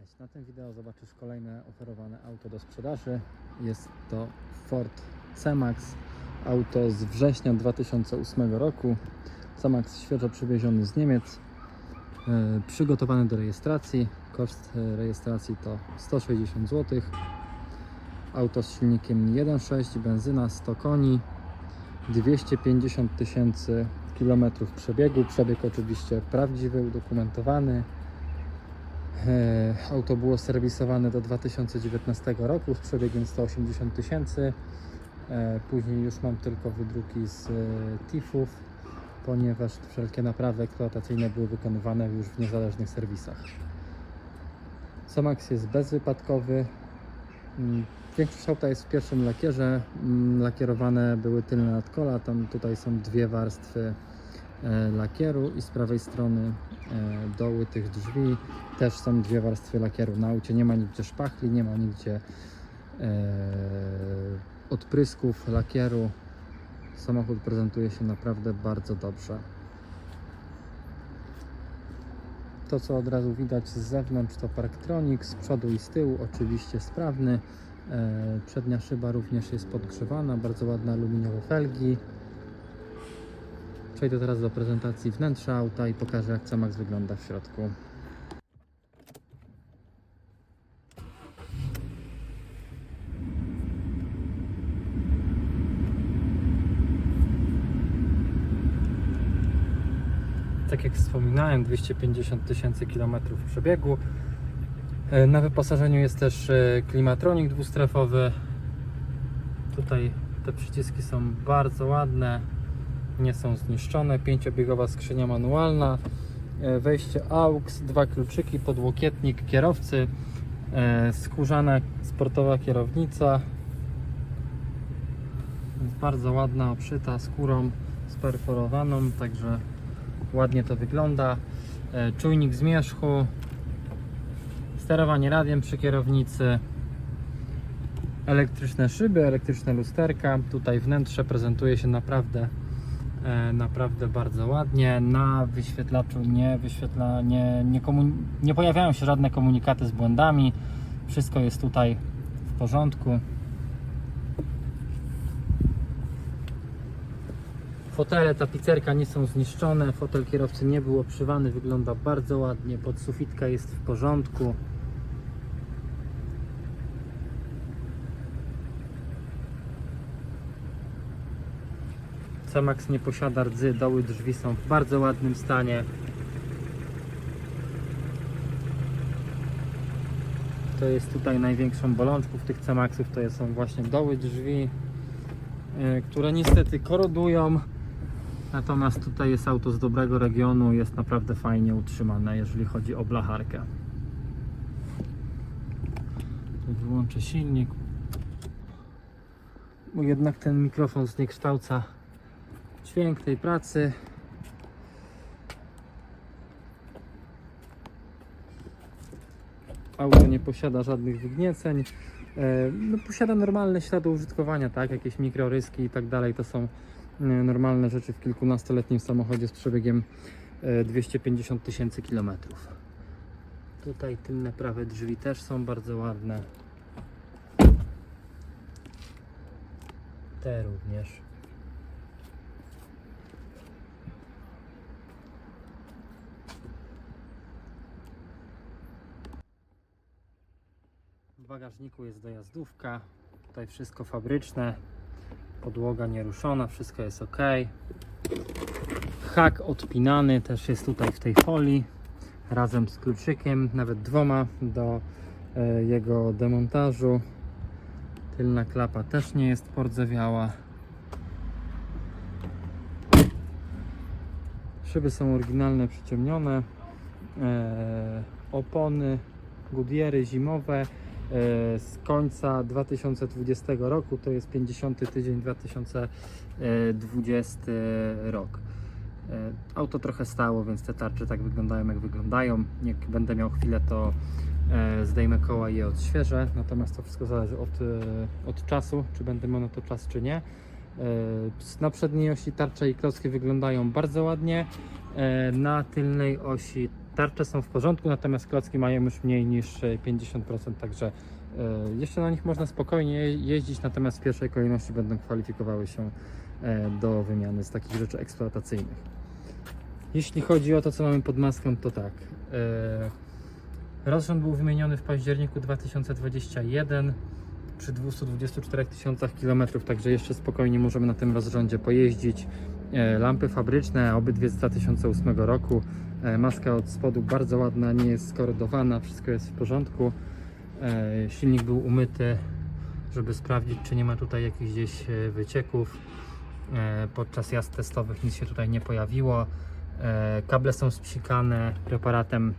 Cześć, na tym wideo zobaczysz kolejne oferowane auto do sprzedaży. Jest to Ford C-Max, auto z września 2008 roku. C-Max świeżo przywieziony z Niemiec, e, przygotowany do rejestracji. Koszt e, rejestracji to 160 zł. Auto z silnikiem 1.6, benzyna 100 koni, 250 tysięcy kilometrów przebiegu. Przebieg oczywiście prawdziwy, udokumentowany. E, Auto było serwisowane do 2019 roku z przebiegiem 180 tysięcy. E, Później już mam tylko wydruki z e, TIF-ów, ponieważ wszelkie naprawy eksploatacyjne były wykonywane już w niezależnych serwisach. Somax jest bezwypadkowy. Mm, Większość auta jest w pierwszym lakierze. Mm, Lakierowane były tylne nadkola. Tam tutaj są dwie warstwy lakieru i z prawej strony doły tych drzwi też są dwie warstwy lakieru. Na aucie nie ma nigdzie szpachli, nie ma nigdzie e, odprysków lakieru. Samochód prezentuje się naprawdę bardzo dobrze. To co od razu widać z zewnątrz to Parktronic, z przodu i z tyłu oczywiście sprawny. E, Przednia szyba również jest podgrzewana, bardzo ładne aluminiowe felgi. Przejdę teraz do prezentacji wnętrza auta i pokażę jak CMAX wygląda w środku. Tak jak wspominałem, 250 tysięcy kilometrów przebiegu. E, Na wyposażeniu jest też e, klimatronik dwustrefowy. Tutaj te przyciski są bardzo ładne, nie są zniszczone. Pięciobiegowa skrzynia manualna, e, wejście AUX, dwa kluczyki, podłokietnik kierowcy, e, skórzana sportowa kierownica. Jest bardzo ładna, obszyta skórą sperforowaną, także ładnie to wygląda. E, Czujnik zmierzchu, sterowanie radiem przy kierownicy, elektryczne szyby, elektryczne lusterka. Tutaj wnętrze prezentuje się naprawdę, naprawdę bardzo ładnie. Na wyświetlaczu nie wyświetla, nie, nie, nie pojawiają się żadne komunikaty z błędami. Wszystko jest tutaj w porządku. Fotele, tapicerka nie są zniszczone, fotel kierowcy nie był obszywany, wygląda bardzo ładnie, podsufitka jest w porządku. C-Max nie posiada rdzy, doły drzwi są w bardzo ładnym stanie. To jest tutaj największą bolączką w tych C-Maxów, to są właśnie doły drzwi, e, które niestety korodują. Natomiast tutaj jest auto z dobrego regionu, jest naprawdę fajnie utrzymane, jeżeli chodzi o blacharkę. Wyłączę silnik, bo jednak ten mikrofon zniekształca dźwięk tej pracy. Auto nie posiada żadnych wygnieceń. E, No, posiada normalne ślady użytkowania, tak? Jakieś mikroryski i tak dalej. To są e, normalne rzeczy w kilkunastoletnim samochodzie z przebiegiem e, 250 tysięcy kilometrów. Tutaj tylne prawe drzwi też są bardzo ładne. Te również. Bagażniku jest dojazdówka. Tutaj wszystko fabryczne. Podłoga nieruszona, wszystko jest ok. Hak odpinany też jest tutaj w tej folii razem z kluczykiem, nawet dwoma do e, jego demontażu. Tylna klapa też nie jest pordzewiała. Szyby są oryginalne, przyciemnione. E, opony Goodyeary zimowe z końca 2020 roku, to jest 50 tydzień 2020 rok. E, Auto trochę stało, więc te tarcze tak wyglądają jak wyglądają. Jak będę miał chwilę, to e, zdejmę koła i je odświeżę. Natomiast to wszystko zależy od, e, od czasu, czy będę miał na to czas, czy nie. E, Na przedniej osi tarcze i klocki wyglądają bardzo ładnie. E, Na tylnej osi tarcze są w porządku, natomiast klocki mają już mniej niż e, 50%, także e, jeszcze na nich można spokojnie jeździć, natomiast w pierwszej kolejności będą kwalifikowały się e, do wymiany z takich rzeczy eksploatacyjnych. Jeśli chodzi o to, co mamy pod maską, to tak. e, Rozrząd był wymieniony w październiku 2021 przy 224 tysiącach kilometrów, także jeszcze spokojnie możemy na tym rozrządzie pojeździć. E, Lampy fabryczne, obydwie z 2008 roku. E, Maska od spodu bardzo ładna, nie jest skorodowana, wszystko jest w porządku. E, Silnik był umyty, żeby sprawdzić, czy nie ma tutaj jakichś gdzieś wycieków. Podczas jazd testowych nic się tutaj nie pojawiło. Kable są spsikane preparatem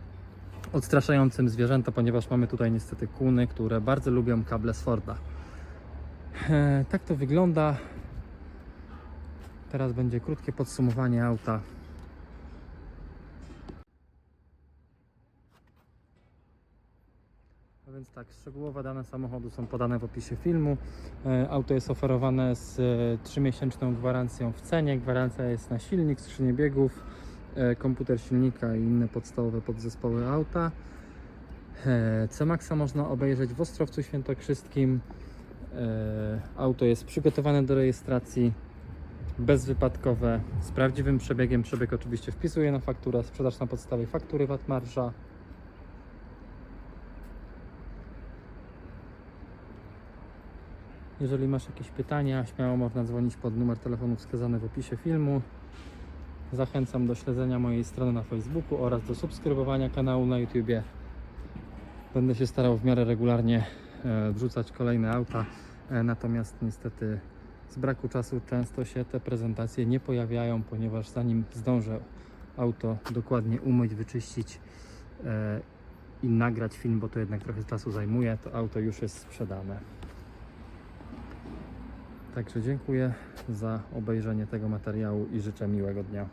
odstraszającym zwierzęta, ponieważ mamy tutaj niestety kuny, które bardzo lubią kable z Forda. Tak to wygląda. Teraz będzie krótkie podsumowanie auta. A więc tak, szczegółowe dane samochodu są podane w opisie filmu. E, Auto jest oferowane z e, 3-miesięczną gwarancją w cenie. Gwarancja jest na silnik, skrzynię biegów, e, komputer silnika i inne podstawowe podzespoły auta. E, C-Maxa można obejrzeć w Ostrowcu Świętokrzyskim. E, Auto jest przygotowane do rejestracji, bezwypadkowe, z prawdziwym przebiegiem. Przebieg oczywiście wpisuje na fakturę, sprzedaż na podstawie faktury VAT marża. Jeżeli masz jakieś pytania, śmiało można dzwonić pod numer telefonu wskazany w opisie filmu. Zachęcam do śledzenia mojej strony na Facebooku oraz do subskrybowania kanału na YouTubie. Będę się starał w miarę regularnie e, wrzucać kolejne auta, e, natomiast niestety z braku czasu często się te prezentacje nie pojawiają, ponieważ zanim zdążę auto dokładnie umyć, wyczyścić e, i nagrać film, bo to jednak trochę czasu zajmuje, to auto już jest sprzedane. Także dziękuję za obejrzenie tego materiału i życzę miłego dnia.